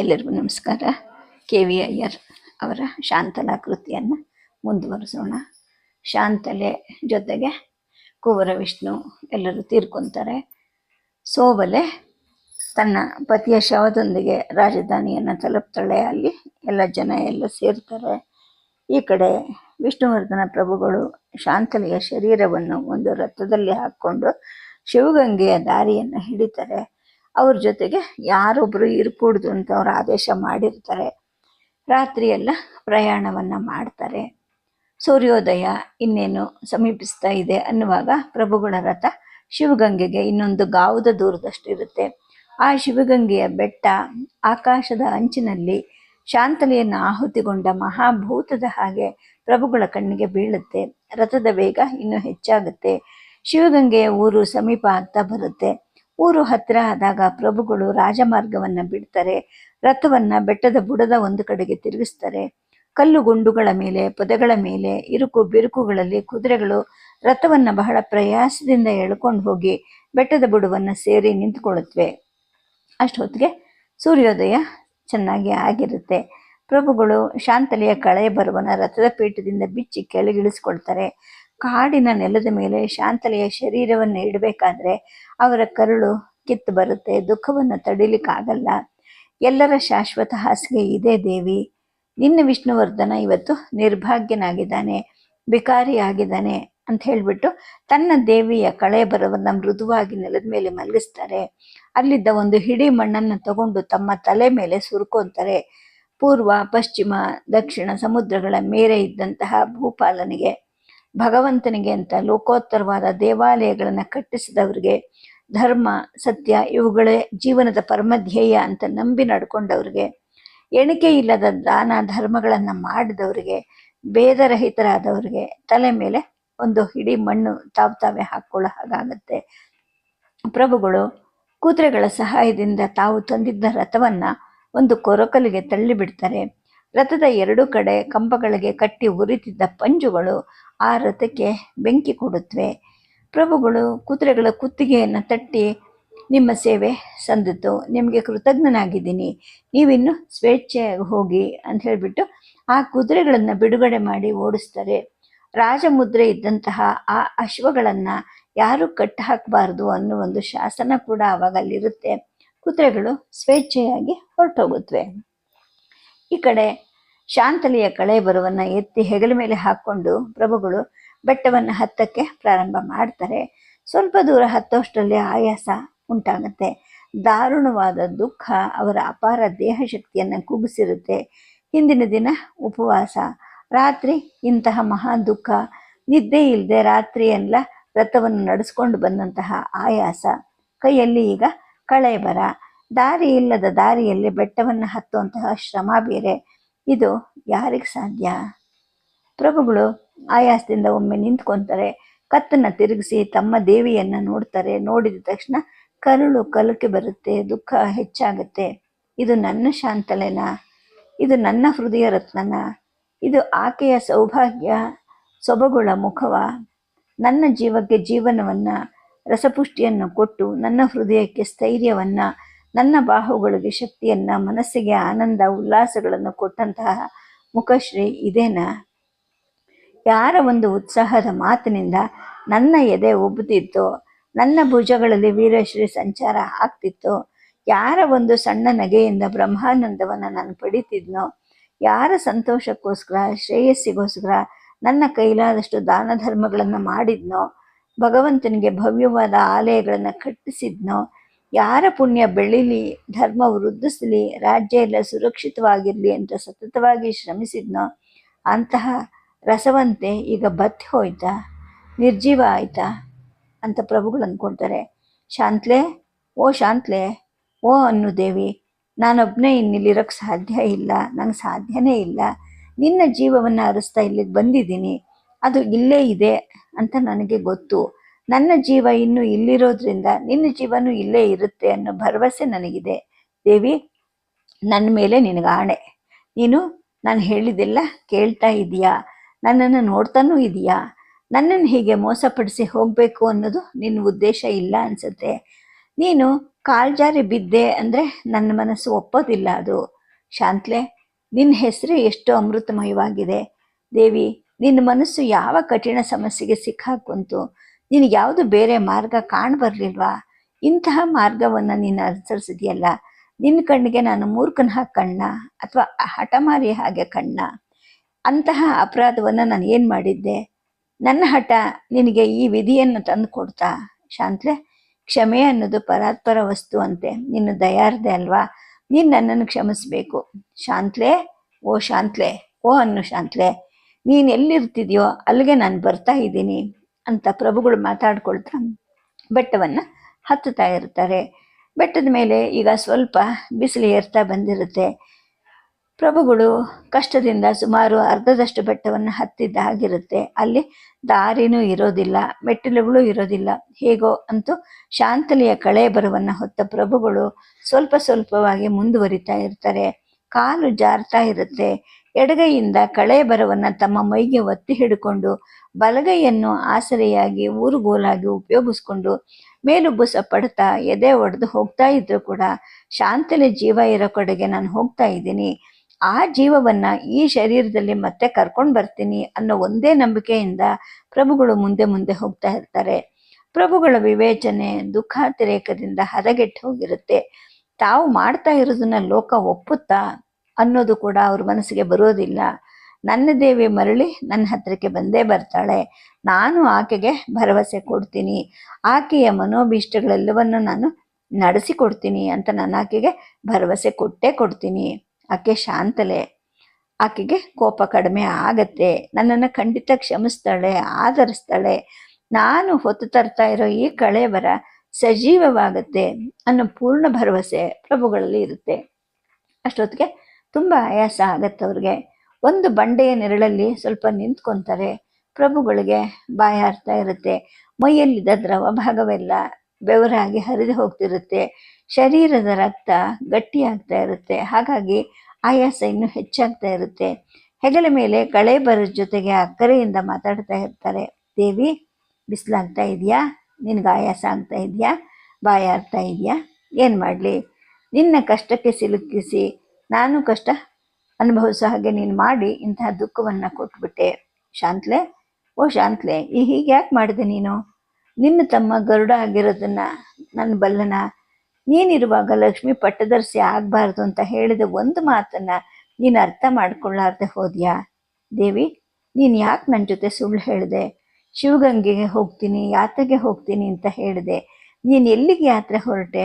ಎಲ್ಲರಿಗೂ ನಮಸ್ಕಾರ. K V Iyer ಅವರ ಶಾಂತಲಾ ಕೃತಿಯನ್ನು ಮುಂದುವರಿಸೋಣ. ಶಾಂತಲೆ ಜೊತೆಗೆ ಕುವರ ವಿಷ್ಣು ಎಲ್ಲರೂ ತೀರ್ಕೊತಾರೆ. ಸೋಬಲೆ ತನ್ನ ಪತಿಯ ಶವದೊಂದಿಗೆ ರಾಜಧಾನಿಯನ್ನು ತಲುಪ್ತಾಳೆ. ಅಲ್ಲಿ ಎಲ್ಲ ಜನ ಎಲ್ಲ ಸೇರ್ತಾರೆ. ಈ ಕಡೆ ವಿಷ್ಣುವರ್ಧನ ಪ್ರಭುಗಳು ಶಾಂತಲೆಯ ಶರೀರವನ್ನು ಒಂದು ರಥದಲ್ಲಿ ಹಾಕ್ಕೊಂಡು ಶಿವಗಂಗೆಯ ದಾರಿಯನ್ನು ಹಿಡಿತಾರೆ. ಅವ್ರ ಜೊತೆಗೆ ಯಾರೊಬ್ಬರು ಇರ್ಕೂಡ್ದು ಅಂತ ಅವ್ರು ಆದೇಶ ಮಾಡಿರ್ತಾರೆ. ರಾತ್ರಿಯೆಲ್ಲ ಪ್ರಯಾಣವನ್ನು ಮಾಡ್ತಾರೆ. ಸೂರ್ಯೋದಯ ಇನ್ನೇನು ಸಮೀಪಿಸ್ತಾ ಇದೆ ಅನ್ನುವಾಗ ಪ್ರಭುಗಳ ರಥ ಶಿವಗಂಗೆಗೆ ಇನ್ನೊಂದು ಗಾವುದ ದೂರದಷ್ಟಿರುತ್ತೆ ಆ ಶಿವಗಂಗೆಯ ಬೆಟ್ಟ ಆಕಾಶದ ಅಂಚಿನಲ್ಲಿ ಶಾಂತಲೆಯನ್ನು ಆಹುತಿಗೊಂಡ ಮಹಾಭೂತದ ಹಾಗೆ ಪ್ರಭುಗಳ ಕಣ್ಣಿಗೆ ಬೀಳುತ್ತೆ. ರಥದ ವೇಗ ಇನ್ನೂ ಹೆಚ್ಚಾಗುತ್ತೆ. ಶಿವಗಂಗೆಯ ಊರು ಸಮೀಪ ಆಗ್ತಾ ಬರುತ್ತೆ. ಊರು ಹತ್ತಿರ ಆದಾಗ ಪ್ರಭುಗಳು ರಾಜಮಾರ್ಗವನ್ನು ಬಿಡ್ತಾರೆ, ರಥವನ್ನ ಬೆಟ್ಟದ ಬುಡದ ಒಂದು ಕಡೆಗೆ ತಿರುಗಿಸ್ತಾರೆ. ಕಲ್ಲು ಗುಂಡುಗಳ ಮೇಲೆ, ಪೊದೆಗಳ ಮೇಲೆ, ಇರುಕು ಬಿರುಕುಗಳಲ್ಲಿ ಕುದುರೆಗಳು ರಥವನ್ನ ಬಹಳ ಪ್ರಯಾಸದಿಂದ ಎಳ್ಕೊಂಡು ಹೋಗಿ ಬೆಟ್ಟದ ಬುಡವನ್ನು ಸೇರಿ ನಿಂತ್ಕೊಳ್ಳುತ್ತವೆ ಅಷ್ಟೊತ್ತಿಗೆ ಸೂರ್ಯೋದಯ ಚೆನ್ನಾಗಿ ಆಗಿರುತ್ತೆ. ಪ್ರಭುಗಳು ಶಾಂತಲೆಯ ಕಳೆ ಬರುವನ ರಥದ ಪೀಠದಿಂದ ಬಿಚ್ಚಿ ಕೆಳಗಿಳಿಸ್ಕೊಳ್ತಾರೆ. ಕಾಡಿನ ನೆಲದ ಮೇಲೆ ಶಾಂತಲೆಯ ಶರೀರವನ್ನು ಇಡಬೇಕಾದ್ರೆ ಅವರ ಕರುಳು ಕಿತ್ತು ಬರುತ್ತೆ, ದುಃಖವನ್ನು ತಡಿಲಿಕ್ಕಾಗಲ್ಲ. ಎಲ್ಲರ ಶಾಶ್ವತ ಹಾಸಿಗೆ ಇದೇ ದೇವಿ. ನಿನ್ನ ವಿಷ್ಣುವರ್ಧನ ಇವತ್ತು ನಿರ್ಭಾಗ್ಯನಾಗಿದ್ದಾನೆ ಬಿಕಾರಿಯಾಗಿದ್ದಾನೆ ಅಂತ ಹೇಳ್ಬಿಟ್ಟು ತನ್ನ ದೇವಿಯ ಕಳೆ ಬರವನ್ನ ಮೃದುವಾಗಿ ನೆಲದ ಮೇಲೆ ಮಲಗಿಸ್ತಾರೆ ಅಲ್ಲಿದ್ದ ಒಂದು ಹಿಡಿ ಮಣ್ಣನ್ನು ತಗೊಂಡು ತಮ್ಮ ತಲೆ ಮೇಲೆ ಸುರ್ಕೊಂತಾರೆ. ಪೂರ್ವ, ಪಶ್ಚಿಮ, ದಕ್ಷಿಣ, ಸಮುದ್ರಗಳ ಮೇರೆ ಇದ್ದಂತಹ ಭೂಪಾಲನಿಗೆ. ಭಗವಂತನಿಗೆ ಅಂತ ಲೋಕೋತ್ತರವಾದ ದೇವಾಲಯಗಳನ್ನು ಕಟ್ಟಿಸಿದವ್ರಿಗೆ ಧರ್ಮ, ಸತ್ಯ ಇವುಗಳೇ ಜೀವನದ ಪರಮಧ್ಯೇಯ ಅಂತ ನಂಬಿ ನಡ್ಕೊಂಡವ್ರಿಗೆ. ಎಣಿಕೆ ಇಲ್ಲದ ದಾನ ಧರ್ಮಗಳನ್ನು ಮಾಡಿದವರಿಗೆ, ಭೇದರಹಿತರಾದವರಿಗೆ ತಲೆ ಮೇಲೆ ಒಂದು ಹಿಡಿ ಮಣ್ಣು ತಾವು ತಾವೇ ಹಾಕ್ಕೊಳ್ಳೋ ಹಾಗಾಗತ್ತೆ. ಪ್ರಭುಗಳು ಕೂತ್ರೆಗಳ ಸಹಾಯದಿಂದ ತಾವು ತಂದಿದ್ದ ರಥವನ್ನ ಒಂದು ಕೊರಕಲಿಗೆ ತಳ್ಳಿ ಬಿಡ್ತಾರೆ ರಥದ ಎರಡು ಕಡೆ ಕಂಬಗಳಿಗೆ ಕಟ್ಟಿ ಉರಿತಿದ್ದ ಪಂಜುಗಳು ಆ ರಥಕ್ಕೆ ಬೆಂಕಿ ಕೊಡುತ್ತವೆ ಪ್ರಭುಗಳು ಕುದುರೆಗಳ ಕುತ್ತಿಗೆಯನ್ನು ತಟ್ಟಿ ನಿಮ್ಮ ಸೇವೆ ಸಂದಿತು. ನಿಮಗೆ ಕೃತಜ್ಞನಾಗಿದ್ದೀನಿ. ನೀವಿನ್ನು ಸ್ವೇಚ್ಛೆ ಹೋಗಿ ಅಂತ ಹೇಳಿಬಿಟ್ಟು ಆ ಕುದುರೆಗಳನ್ನು ಬಿಡುಗಡೆ ಮಾಡಿ ಓಡಿಸ್ತಾರೆ. ರಾಜಮುದ್ರೆ ಇದ್ದಂತಹ ಆ ಅಶ್ವಗಳನ್ನು ಯಾರು ಕಟ್ಟು ಹಾಕಬಾರ್ದು ಅನ್ನೋ ಒಂದು ಶಾಸನ ಕೂಡ ಅವಾಗ ಅಲ್ಲಿರುತ್ತೆ ಕುದುರೆಗಳು ಸ್ವೇಚ್ಛೆಯಾಗಿ ಹೊರಟೋಗುತ್ತವೆ ಈ ಕಡೆ ಶಾಂತಲಿಯ ಕಳೆ ಬರುವನ್ನ ಎತ್ತಿ ಹೆಗಲ ಮೇಲೆ ಹಾಕ್ಕೊಂಡು ಪ್ರಭುಗಳು ಬೆಟ್ಟವನ್ನು ಹತ್ತಕ್ಕೆ ಪ್ರಾರಂಭ ಮಾಡ್ತಾರೆ. ಸ್ವಲ್ಪ ದೂರ ಹತ್ತೋಷ್ಟರಲ್ಲಿ ಆಯಾಸ ಉಂಟಾಗುತ್ತೆ. ದಾರುಣವಾದ ದುಃಖ ಅವರ ಅಪಾರ ದೇಹ ಶಕ್ತಿಯನ್ನು ಕುಗ್ಗಿಸಿರುತ್ತೆ. ಹಿಂದಿನ ದಿನ ಉಪವಾಸ, ರಾತ್ರಿ ಇಂತಹ ಮಹಾ ದುಃಖ, ನಿದ್ದೆ ಇಲ್ಲದೆ ರಾತ್ರಿಯೆಲ್ಲ ರಥವನ್ನು ನಡೆಸ್ಕೊಂಡು ಬಂದಂತಹ ಆಯಾಸ. ಕೈಯಲ್ಲಿ ಈಗ ಕಳೆ ಬರ. ದಾರಿ ಇಲ್ಲದ ದಾರಿಯಲ್ಲಿ ಬೆಟ್ಟವನ್ನು ಹತ್ತುವಂತಹ ಶ್ರಮ ಬೇರೆ ಇದು ಯಾರಿಗೆ ಸಾಧ್ಯ? ಪ್ರಭುಗಳು ಆಯಾಸದಿಂದ ಒಮ್ಮೆ ನಿಂತ್ಕೊಂತಾರೆ, ಕತ್ತನ್ನ ತಿರುಗಿಸಿ ತಮ್ಮ ದೇವಿಯನ್ನು ನೋಡ್ತಾರೆ, ನೋಡಿದ ತಕ್ಷಣ ಕರುಳು ಕಲಕೆ ಬರುತ್ತೆ, ದುಃಖ ಹೆಚ್ಚಾಗುತ್ತೆ. ಇದು ನನ್ನ ಶಾಂತಲೆನ? ಇದು ನನ್ನ ಹೃದಯ ರತ್ನನ? ಇದು ಆಕೆಯ ಸೌಭಾಗ್ಯ, ಸೊಬಗುಳ ಮುಖವ? ನನ್ನ ಜೀವಕ್ಕೆ ಜೀವನವನ್ನ, ರಸಪುಷ್ಟಿಯನ್ನು ಕೊಟ್ಟು ನನ್ನ ಹೃದಯಕ್ಕೆ ಸ್ಥೈರ್ಯವನ್ನ ನನ್ನ ಬಾಹುಗಳಿಗೆ ಶಕ್ತಿಯನ್ನ, ಮನಸ್ಸಿಗೆ ಆನಂದ, ಉಲ್ಲಾಸಗಳನ್ನು ಕೊಟ್ಟಂತಹ ಮುಖಶ್ರೀ ಇದೇನಾ? ಯಾರ ಒಂದು ಉತ್ಸಾಹದ ಮಾತಿನಿಂದ ನನ್ನ ಎದೆ ಉಬ್ಬುತ್ತಿತ್ತು, ನನ್ನ ಭುಜಗಳಲ್ಲಿ ವೀರಶ್ರೀ ಸಂಚಾರ ಆಗ್ತಿತ್ತು, ಯಾರ ಒಂದು ಸಣ್ಣ ನಗೆಯಿಂದ ಬ್ರಹ್ಮಾನಂದವನ್ನು ನಾನು ಪಡಿತಿದ್ನೋ, ಯಾರ ಸಂತೋಷಕ್ಕೋಸ್ಕರ, ಶ್ರೇಯಸ್ಸಿಗೋಸ್ಕರ ನನ್ನ ಕೈಲಾದಷ್ಟು ದಾನ ಧರ್ಮಗಳನ್ನು ಮಾಡಿದ್ನೋ, ಭಗವಂತನಿಗೆ ಭವ್ಯವಾದ ಆಲಯಗಳನ್ನು ಕಟ್ಟಿಸಿದ್ನೋ ಯಾರ ಪುಣ್ಯ ಬೆಳಿಲಿ, ಧರ್ಮ ವೃದ್ಧಿಸಲಿ, ರಾಜ್ಯ ಎಲ್ಲ ಸುರಕ್ಷಿತವಾಗಿರಲಿ ಅಂತ ಸತತವಾಗಿ ಶ್ರಮಿಸಿದ್ನೋ ಅಂತಹ ರಸವಂತೆ ಈಗ ಬತ್ತಿ ಹೋಯ್ತಾ, ನಿರ್ಜೀವ ಆಯ್ತಾ ಅಂತ ಪ್ರಭುಗಳು ಅಂದ್ಕೊಳ್ತಾರೆ. ಶಾಂತ್ಲೆ, ಓ ಶಾಂತ್ಲೆ, ಓ ಅನ್ನು ದೇವಿ ನಾನೊಬ್ಬನೇ ಇನ್ನಿಲ್ಲಿರೋಕ್ಕೆ ಸಾಧ್ಯ ಇಲ್ಲ, ನಂಗೆ ಸಾಧ್ಯನೇ ಇಲ್ಲ. ನಿನ್ನ ಜೀವವನ್ನು ಅರಸ್ತಾ ಇಲ್ಲಿಗೆ ಬಂದಿದ್ದೀನಿ. ಅದು ಇಲ್ಲೇ ಇದೆ ಅಂತ ನನಗೆ ಗೊತ್ತು. ನನ್ನ ಜೀವ ಇನ್ನು ಇಲ್ಲಿರೋದ್ರಿಂದ ನಿನ್ನ ಜೀವನೂ ಇಲ್ಲೇ ಇರುತ್ತೆ ಅನ್ನೋ ಭರವಸೆ ನನಗಿದೆ. ದೇವಿ, ನನ್ನ ಮೇಲೆ ನಿನಗೆ ಆಣೆ. ನೀನು ನಾನು ಹೇಳಿದ್ದೆಲ್ಲ ಕೇಳ್ತಾ ಇದೀಯಾ? ನನ್ನನ್ನು ನೋಡ್ತಾನೂ ಇದೆಯಾ? ನನ್ನನ್ನು ಹೀಗೆ ಮೋಸಪಡಿಸಿ ಹೋಗಬೇಕು ಅನ್ನೋದು ನಿನ್ನ ಉದ್ದೇಶ ಇಲ್ಲ ಅನ್ಸುತ್ತೆ. ನೀನು ಕಾಲ್ಜಾರಿ ಬಿದ್ದೆ ಅಂದರೆ ನನ್ನ ಮನಸ್ಸು ಒಪ್ಪೋದಿಲ್ಲ ಅದು. ಶಾಂತ್ಲೆ, ನಿನ್ನ ಹೆಸರು ಎಷ್ಟು ಅಮೃತಮಯವಾಗಿದೆ. ದೇವಿ, ನಿನ್ನ ಮನಸ್ಸು ಯಾವ ಕಠಿಣ ಸಮಸ್ಯೆಗೆ ಸಿಕ್ಕಾಕುಂತು? ನಿನಗೆ ಯಾವುದು ಬೇರೆ ಮಾರ್ಗ ಕಾಣಬರ್ಲಿಲ್ವಾ ಇಂತಹ ಮಾರ್ಗವನ್ನು ನೀನು ಅನುಸರಿಸಿದೆಯಲ್ಲ ನಿನ್ನ ಕಣ್ಣಿಗೆ ನಾನು ಮೂರ್ಖನ ಹಾಗೆ ಕಣ್ಣ ಅಥವಾ ಹಠಮಾರಿ ಹಾಗೆ ಕಣ್ಣ? ಅಂತಹ ಅಪರಾಧವನ್ನು ನಾನು ಏನು ಮಾಡಿದ್ದೆ? ನನ್ನ ಹಠ ನಿನಗೆ ಈ ವಿಧಿಯನ್ನು ತಂದು ಕೊಡ್ತಾ? ಶಾಂತ್ಲೆ, ಕ್ಷಮೆ ಅನ್ನೋದು ಪರಾತ್ಪರ ವಸ್ತು ಅಂತೆ. ನಿನ್ನ ದಯಾರ್ದೆ ಅಲ್ವಾ? ನೀನು ನನ್ನನ್ನು ಕ್ಷಮಿಸ್ಬೇಕು. ಶಾಂತ್ಲೆ, ಓ ಶಾಂತ್ಲೆ, ಓ ಅನ್ನು ಶಾಂತ್ಲೆ, ನೀನು ಎಲ್ಲಿರ್ತಿದೆಯೋ ಅಲ್ಲಿಗೆ ನಾನು ಬರ್ತಾ ಇದ್ದೀನಿ. ಅಂತ ಪ್ರಭುಗಳು ಮಾತಾಡ್ಕೊಳ್ತಾ ಬೆಟ್ಟವನ್ನು ಹತ್ತುತ್ತಾ ಇರ್ತಾರೆ ಬೆಟ್ಟದ ಮೇಲೆ ಈಗ ಸ್ವಲ್ಪ ಬಿಸಿಲು ಏರ್ತಾ ಬಂದಿರುತ್ತೆ. ಪ್ರಭುಗಳು ಕಷ್ಟದಿಂದ ಸುಮಾರು ಅರ್ಧದಷ್ಟು ಬೆಟ್ಟವನ್ನು ಹತ್ತಿದ್ದ ಹಾಗಿರುತ್ತೆ. ಅಲ್ಲಿ ದಾರಿನೂ ಇರೋದಿಲ್ಲ, ಮೆಟ್ಟಿಲುಗಳು ಇರೋದಿಲ್ಲ. ಹೇಗೋ ಅಂತೂ ಶಾಂತಲಿಯ ಕಳೆ ಬರವನ್ನು ಹೊತ್ತ ಪ್ರಭುಗಳು ಸ್ವಲ್ಪ ಸ್ವಲ್ಪವಾಗಿ ಮುಂದುವರಿತಾ ಇರ್ತಾರೆ. ಕಾಲು ಜಾರ್ತಾ ಇರುತ್ತೆ. ಎಡಗೈಯಿಂದ ಕಳೆ ಬರವನ್ನ ತಮ್ಮ ಮೈಗೆ ಒತ್ತಿ ಹಿಡ್ಕೊಂಡು ಬಲಗೈಯನ್ನು ಆಸರೆಯಾಗಿ ಊರುಗೋಲಾಗಿ ಉಪಯೋಗಿಸ್ಕೊಂಡು ಮೇಲುಬ್ಬುಸ ಪಡ್ತಾ ಎದೆ ಒಡೆದು ಹೋಗ್ತಾ ಇದ್ರು ಕೂಡ ಶಾಂತಲೆ ಜೀವ ಇರೋ ಕಡೆಗೆ ನಾನು ಹೋಗ್ತಾ ಇದ್ದೀನಿ. ಆ ಜೀವವನ್ನ ಈ ಶರೀರದಲ್ಲಿ ಮತ್ತೆ ಕರ್ಕೊಂಡು ಬರ್ತೀನಿ ಅನ್ನೋ ಒಂದೇ ನಂಬಿಕೆಯಿಂದ ಪ್ರಭುಗಳು ಮುಂದೆ ಮುಂದೆ ಹೋಗ್ತಾ ಇರ್ತಾರೆ. ಪ್ರಭುಗಳ ವಿವೇಚನೆ ದುಃಖಾತಿರೇಕದಿಂದ ಹದಗೆಟ್ಟು ಹೋಗಿರುತ್ತೆ. ತಾವು ಮಾಡ್ತಾ ಇರೋದನ್ನ ಲೋಕ ಒಪ್ಪುತ್ತಾ ಅನ್ನೋದು ಕೂಡ ಅವ್ರ ಮನಸ್ಸಿಗೆ ಬರೋದಿಲ್ಲ. ನನ್ನ ದೇವಿ ಮರಳಿ ನನ್ನ ಹತ್ರಕ್ಕೆ ಬಂದೇ ಬರ್ತಾಳೆ. ನಾನು ಆಕೆಗೆ ಭರವಸೆ ಕೊಡ್ತೀನಿ. ಆಕೆಯ ಮನೋಭೀಷ್ಟಗಳೆಲ್ಲವನ್ನು ನಾನು ನಡೆಸಿಕೊಡ್ತೀನಿ ಅಂತ ನಾನು ಆಕೆಗೆ ಭರವಸೆ ಕೊಟ್ಟೇ ಕೊಡ್ತೀನಿ. ಆಕೆ ಶಾಂತಲೆ ಆಕೆಗೆ ಕೋಪ ಕಡಿಮೆ ಆಗತ್ತೆ. ನನ್ನನ್ನು ಖಂಡಿತ ಕ್ಷಮಿಸ್ತಾಳೆ, ಆಧರಿಸ್ತಾಳೆ. ನಾನು ಹೊತ್ತು ತರ್ತಾ ಇರೋ ಈ ಕಳೆ ಬರ ಸಜೀವವಾಗತ್ತೆ ಅನ್ನೋ ಪೂರ್ಣ ಭರವಸೆ ಪ್ರಭುಗಳಲ್ಲಿ ಇರುತ್ತೆ. ಅಷ್ಟೊತ್ತಿಗೆ ತುಂಬ ಆಯಾಸ ಆಗತ್ತೆ ಅವ್ರಿಗೆ. ಒಂದು ಬಂಡೆಯ ನೆರಳಲ್ಲಿ ಸ್ವಲ್ಪ ನಿಂತ್ಕೊಂತಾರೆ. ಪ್ರಭುಗಳಿಗೆ ಬಾಯಾರ್ತಾ ಇರುತ್ತೆ. ಮೈಯಲ್ಲಿದ್ದ ದ್ರವ ಭಾಗವೆಲ್ಲ ಬೆವರಾಗಿ ಹರಿದು ಹೋಗ್ತಿರುತ್ತೆ. ಶರೀರದ ರಕ್ತ ಗಟ್ಟಿಯಾಗ್ತಾ ಇರುತ್ತೆ. ಹಾಗಾಗಿ ಆಯಾಸ ಇನ್ನೂ ಹೆಚ್ಚಾಗ್ತಾ ಇರುತ್ತೆ. ಹೆಗಲ ಮೇಲೆ ಕಳೆ ಬರ ಜೊತೆಗೆ ಅಕ್ಕರೆಯಿಂದ ಮಾತಾಡ್ತಾ ಇರ್ತಾರೆ. ದೇವಿ, ಬಿಸಿಲಾಗ್ತಾ ಇದೆಯಾ? ನಿನ್ಗೆ ಆಯಾಸ ಆಗ್ತಾ ಇದೆಯಾ? ಬಾಯಾರ್ತಾ ಇದೆಯಾ? ಏನು ಮಾಡಲಿ? ನಿನ್ನ ಕಷ್ಟಕ್ಕೆ ಸಿಲುಕಿಸಿ, ನಾನು ಕಷ್ಟ ಅನುಭವಿಸೋ ಹಾಗೆ ನೀನು ಮಾಡಿ ಇಂತಹ ದುಃಖವನ್ನು ಕೊಟ್ಬಿಟ್ಟೆ. ಶಾಂತ್ಲೆ? ಓ ಶಾಂತ್ಲೆ, ಈ ಹೀಗೆ ಯಾಕೆ ಮಾಡಿದೆ ನೀನು? ನಿನ್ನ ತಮ್ಮ ಗರುಡ ಆಗಿರೋದನ್ನ ನನ್ನ ಬಲ್ಲನ, ನೀನಿರುವಾಗ ಲಕ್ಷ್ಮಿ ಪಟ್ಟದರ್ಶಿ ಆಗಬಾರ್ದು ಅಂತ ಹೇಳಿದ ಒಂದು ಮಾತನ್ನ ನೀನು ಅರ್ಥ ಮಾಡ್ಕೊಳ್ಳಾರ್ದೆ ಹೋದ್ಯಾ? ದೇವಿ, ನೀನು ಯಾಕೆ ನನ್ನ ಜೊತೆ ಸುಳ್ಳು ಹೇಳಿದೆ? ಶಿವಗಂಗೆಗೆ ಹೋಗ್ತೀನಿ, ಯಾತ್ರೆಗೆ ಹೋಗ್ತೀನಿ ಅಂತ ಹೇಳಿದೆ. ನೀನು ಎಲ್ಲಿಗೆ ಯಾತ್ರೆ ಹೊರಟೆ?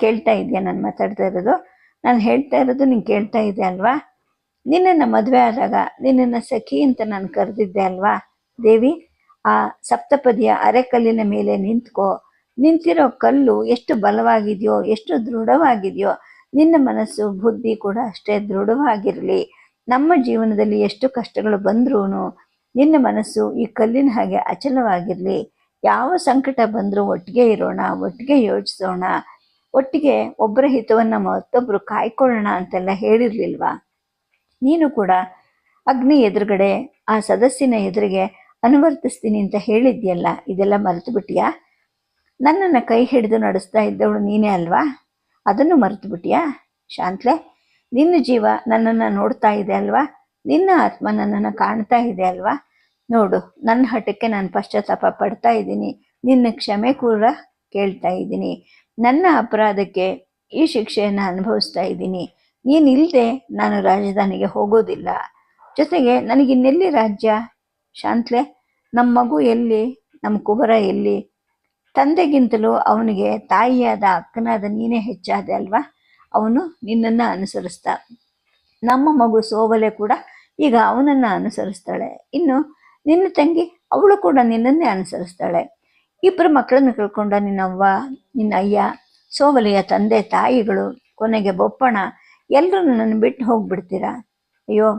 ಕೇಳ್ತಾ ಇದೆಯಾ ನಾನು ಮಾತಾಡ್ತಾ ಇರೋದು? ನಾನು ಹೇಳ್ತಾ ಇರೋದು ನೀನು ಕೇಳ್ತಾ ಇದೆ ಅಲ್ವಾ? ನಿನ್ನನ್ನು ಮದುವೆ ಆದಾಗ ನಿನ್ನನ್ನು ಸಖಿ ಅಂತ ನಾನು ಕರೆದಿದ್ದೆ ಅಲ್ವಾ? ದೇವಿ, ಆ ಸಪ್ತಪದಿಯ ಅರೆಕಲ್ಲಿನ ಮೇಲೆ ನಿಂತ್ಕೋ. ನಿಂತಿರೋ ಕಲ್ಲು ಎಷ್ಟು ಬಲವಾಗಿದೆಯೋ, ಎಷ್ಟು ದೃಢವಾಗಿದೆಯೋ, ನಿನ್ನ ಮನಸ್ಸು, ಬುದ್ಧಿ ಕೂಡ ಅಷ್ಟೇ ದೃಢವಾಗಿರಲಿ. ನಮ್ಮ ಜೀವನದಲ್ಲಿ ಎಷ್ಟು ಕಷ್ಟಗಳು ಬಂದ್ರೂ ನಿನ್ನ ಮನಸ್ಸು ಈ ಕಲ್ಲಿನ ಹಾಗೆ ಅಚಲವಾಗಿರಲಿ. ಯಾವ ಸಂಕಟ ಬಂದರೂ ಒಟ್ಟಿಗೆ ಇರೋಣ, ಒಟ್ಟಿಗೆ ಯೋಚಿಸೋಣ, ಒಟ್ಟಿಗೆ ಒಬ್ಬರ ಹಿತವನ್ನು ಮತ್ತೊಬ್ಬರು ಕಾಯ್ಕೊಳ್ಳೋಣ ಅಂತೆಲ್ಲ ಹೇಳಿರ್ಲಿಲ್ವಾ? ನೀನು ಕೂಡ ಅಗ್ನಿ ಎದುರುಗಡೆ, ಆ ಸದಸ್ಯನ ಎದುರಿಗೆ ಅನುವರ್ತಿಸ್ತೀನಿ ಅಂತ ಹೇಳಿದ್ಯಲ್ಲ, ಇದೆಲ್ಲ ಮರೆತು ಬಿಟ್ಟಿಯಾ ನನ್ನನ್ನು ಕೈ ಹಿಡಿದು ನಡೆಸ್ತಾ ಇದ್ದವಳು ನೀನೇ ಅಲ್ವಾ? ಅದನ್ನು ಮರೆತು ಬಿಟ್ಟಿಯಾ ಶಾಂತ್ಲೆ, ನಿನ್ನ ಜೀವ ನನ್ನನ್ನು ನೋಡ್ತಾ ಇದೆ ಅಲ್ವಾ? ನಿನ್ನ ಆತ್ಮ ನನ್ನನ್ನು ಕಾಣ್ತಾ ಇದೆ ಅಲ್ವಾ? ನೋಡು, ನನ್ನ ಹಠಕ್ಕೆ ನಾನು ಪಶ್ಚಾತ್ತಾಪ ಪಡ್ತಾ ಇದ್ದೀನಿ. ನಿನ್ನ ಕ್ಷಮೆ ಕೂಡ ಕೇಳ್ತಾ ಇದ್ದೀನಿ. ನನ್ನ ಅಪರಾಧಕ್ಕೆ ಈ ಶಿಕ್ಷೆಯನ್ನು ಅನುಭವಿಸ್ತಾ ಇದ್ದೀನಿ. ನೀನಿಲ್ಲದೆ ನಾನು ರಾಜಧಾನಿಗೆ ಹೋಗೋದಿಲ್ಲ. ಜೊತೆಗೆ ನನಗಿನ್ನೆಲ್ಲಿ ರಾಜ್ಯ? ಶಾಂತ್ಲೆ ನಮ್ಮ ಮಗು ಎಲ್ಲಿ? ನಮ್ಮ ಕುಬರ ಎಲ್ಲಿ? ತಂದೆಗಿಂತಲೂ ಅವನಿಗೆ ತಾಯಿಯಾದ ಅಕ್ಕನಾದ ನೀನೇ ಹೆಚ್ಚಾದೆ ಅಲ್ವಾ? ಅವನು ನಿನ್ನನ್ನು ಅನುಸರಿಸ್ತಾ. ನಮ್ಮ ಮಗು ಸೋಬಲೆ ಕೂಡ ಈಗ ಅವನನ್ನು ಅನುಸರಿಸ್ತಾಳೆ. ಇನ್ನು ನಿನ್ನ ತಂಗಿ ಅವಳು ಕೂಡ ನಿನ್ನನ್ನೇ ಅನುಸರಿಸ್ತಾಳೆ. ಇಬ್ಬರು ಮಕ್ಕಳನ್ನು ಕಳ್ಕೊಂಡ ನಿನ್ನವ್ವ ನಿನ್ನ ಅಯ್ಯ, ಸೋವಲಿಯ ತಂದೆ, ತಾಯಿಗಳು, ಕೊನೆಗೆ ಬೊಪ್ಪಣ ಎಲ್ಲರೂ ನನ್ನನ್ನು ಬಿಟ್ಟು ಹೋಗ್ಬಿಡ್ತೀರಾ? ಅಯ್ಯೋ,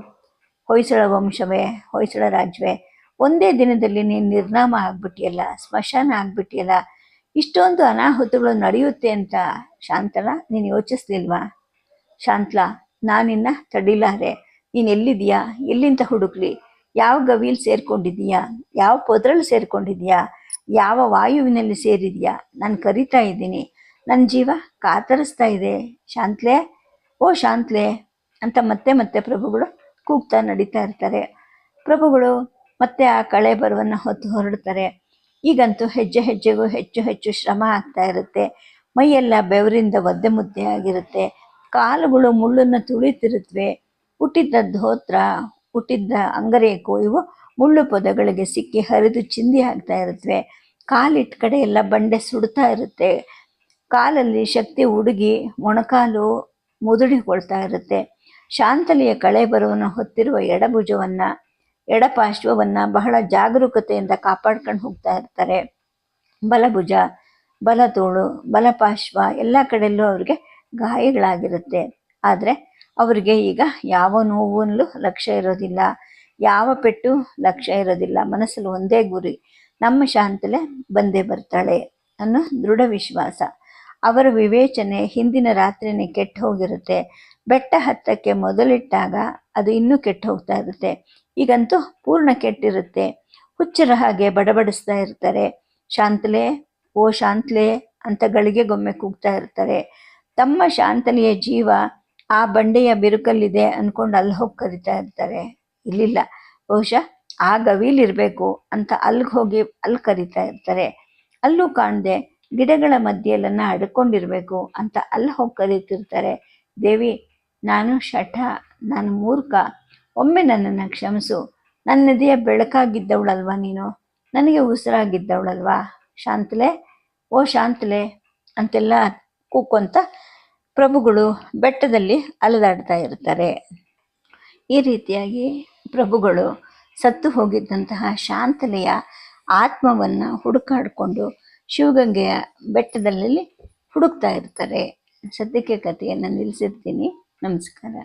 ಹೊಯ್ಸಳ ವಂಶವೇ, ಹೊಯ್ಸಳ ರಾಜ್ಯವೇ, ಒಂದೇ ದಿನದಲ್ಲಿ ನೀನು ನಿರ್ನಾಮ ಆಗ್ಬಿಟ್ಟಿಯಲ್ಲ, ಸ್ಮಶಾನ ಆಗ್ಬಿಟ್ಟಿಯಲ್ಲ, ಇಷ್ಟೊಂದು ಅನಾಹುತಗಳು ನಡೆಯುತ್ತೆ ಅಂತ ಶಾಂತಲ ನೀನು ಯೋಚಿಸ್ಲಿಲ್ವಾ? ಶಾಂತಲಾ, ನಾನಿನ್ನ ತಡಿಲಾರೆ. ನೀನು ಎಲ್ಲಿದೆಯಾ ಎಲ್ಲಿಂದ ಹುಡುಕ್ಲಿ? ಯಾವ ಗವಿಯಲ್ಲಿ ಸೇರ್ಕೊಂಡಿದ್ಯಾ ಯಾವ ಪೊದ್ರಲ್ಲಿ ಸೇರ್ಕೊಂಡಿದ್ಯಾ ಯಾವ ವಾಯುವಿನಲ್ಲಿ ಸೇರಿದ್ಯಾ ನಾನು ಕರಿತಾ ಇದ್ದೀನಿ. ನನ್ನ ಜೀವ ಕಾತರಿಸ್ತಾ ಇದೆ. ಶಾಂತ್ಲೆ? ಓ ಶಾಂತ್ಲೆ! ಅಂತ ಮತ್ತೆ ಮತ್ತೆ ಪ್ರಭುಗಳು ಕೂಗ್ತಾ ನಡೀತಾ ಇರ್ತಾರೆ. ಪ್ರಭುಗಳು ಮತ್ತೆ ಆ ಕಳೆ ಬರುವನ್ನು ಹೊತ್ತು ಹೊರಡ್ತಾರೆ. ಈಗಂತೂ ಹೆಜ್ಜೆ ಹೆಜ್ಜೆಗೂ ಹೆಚ್ಚು ಹೆಚ್ಚು ಶ್ರಮ ಆಗ್ತಾ ಇರುತ್ತೆ. ಮೈಯೆಲ್ಲ ಬೆವರಿಂದ ಒದ್ದೆ ಮುದ್ದೆ ಆಗಿರುತ್ತೆ. ಕಾಲುಗಳು ಮುಳ್ಳನ್ನು ತುಳಿತಿರುತ್ತವೆ ಹುಟ್ಟಿದ್ದ ಧೋತ್ರ, ಹುಟ್ಟಿದ್ದ ಅಂಗರೇಕು ಇವು ಮುಳ್ಳು ಪೊದಗಳಿಗೆ ಸಿಕ್ಕಿ ಹರಿದು ಚಿಂದಿ ಆಗ್ತಾ ಇರುತ್ತವೆ ಕಾಲಿಟ್ ಕಡೆ ಎಲ್ಲ ಬಂಡೆ ಸುಡ್ತಾ ಇರುತ್ತೆ. ಕಾಲಲ್ಲಿ ಶಕ್ತಿ ಉಡುಗಿ ಮೊಣಕಾಲು ಮುದುಡಿಕೊಳ್ತಾ ಇರುತ್ತೆ. ಶಾಂತಲಿಯ ಕಳೆ ಬರುವನ್ನು ಹೊತ್ತಿರುವ ಎಡಭುಜವನ್ನ, ಎಡಪಾರ್ಶ್ವವನ್ನ ಬಹಳ ಜಾಗರೂಕತೆಯಿಂದ ಕಾಪಾಡ್ಕೊಂಡು ಹೋಗ್ತಾ ಇರ್ತಾರೆ. ಬಲಭುಜ, ಬಲತೋಳು, ಬಲಪಾರ್ಶ್ವ ಎಲ್ಲ ಕಡೆಯಲ್ಲೂ ಅವ್ರಿಗೆ ಗಾಯಗಳಾಗಿರುತ್ತೆ. ಆದರೆ ಅವರಿಗೆ ಈಗ ಯಾವ ನೋವಲ್ಲೂ ಲಕ್ಷ್ಯ ಇರೋದಿಲ್ಲ, ಯಾವ ಪೆಟ್ಟು ಲಕ್ಷ್ಯ ಇರೋದಿಲ್ಲ, ಮನಸ್ಸಲ್ಲಿ ಒಂದೇ ಗುರಿ, ನಮ್ಮ ಶಾಂತಲೆ ಬಂದೇ ಬರ್ತಾಳೆ ಅನ್ನೋ ದೃಢ ವಿಶ್ವಾಸ. ಅವರ ವಿವೇಚನೆ ಹಿಂದಿನ ರಾತ್ರಿನೇ ಕೆಟ್ಟು ಹೋಗಿರುತ್ತೆ. ಬೆಟ್ಟ ಹತ್ತಕ್ಕೆ ಮೊದಲಿಟ್ಟಾಗ ಅದು ಇನ್ನೂ ಕೆಟ್ಟು ಹೋಗ್ತಾ ಇರುತ್ತೆ. ಈಗಂತೂ ಪೂರ್ಣ ಕೆಟ್ಟಿರುತ್ತೆ. ಹುಚ್ಚರ ಹಾಗೆ ಬಡಬಡಿಸ್ತಾ ಇರ್ತಾರೆ. ಶಾಂತಲೆ, ಓ ಶಾಂತಲೆ ಅಂತ ಗಳಿಗೆಗೊಮ್ಮೆ ಕೂಗ್ತಾ ಇರ್ತಾರೆ. ತಮ್ಮ ಶಾಂತಲೆಯ ಜೀವ ಆ ಬಂಡೆಯ ಬಿರುಕಲ್ಲಿದೆ ಅನ್ಕೊಂಡು ಅಲ್ಲಿ ಹೋಗಿ ಕರಿತಾ ಇರ್ತಾರೆ. ಇಲ್ಲಿಲ್ಲ. ಬಹುಶಃ ಆ ಗವಿಲಿರಬೇಕು ಅಂತ ಅಲ್ಲಿಗೆ ಹೋಗಿ ಅಲ್ಲಿ ಕರಿತಾ ಇರ್ತಾರೆ. ಅಲ್ಲೂ ಕಾಣದೆ ಗಿಡಗಳ ಮಧ್ಯೆಲ್ಲನ್ನ ಅಡ್ಕೊಂಡಿರ್ಬೇಕು ಅಂತ ಅಲ್ಲಿ ಹೋಗಿ ಕರೀತಿರ್ತಾರೆ. ದೇವಿ, ನಾನು ಶಠ, ನಾನು ಮೂರ್ಖ. ಒಮ್ಮೆ ನನ್ನನ್ನು ಕ್ಷಮಿಸು. ನನ್ನ ನದಿಯ ಬೆಳಕಾಗಿದ್ದವಳಲ್ವಾ ನೀನು? ನನಗೆ ಉಸಿರಾಗಿದ್ದವಳಲ್ವಾ? ಶಾಂತಲೆ, ಓ ಶಾಂತಲೆ, ಅಂತೆಲ್ಲ ಕೂಕೊಂತ ಪ್ರಭುಗಳು ಬೆಟ್ಟದಲ್ಲಿ ಅಲೆದಾಡ್ತಾ ಇರ್ತಾರೆ ಈ ರೀತಿಯಾಗಿ ಪ್ರಭುಗಳು ಸತ್ತು ಹೋಗಿದ್ದಂತಹ ಶಾಂತಲೆಯ ಆತ್ಮವನ್ನು ಹುಡುಕಾಡಿಕೊಂಡು ಶಿವಗಂಗೆಯ ಬೆಟ್ಟದಲ್ಲಿ ಹುಡುಕ್ತಾ ಇರ್ತಾರೆ. ಸದ್ಯಕ್ಕೆ ಕಥೆಯನ್ನು ನಿಲ್ಲಿಸಿರ್ತೀನಿ ನಮಸ್ಕಾರ.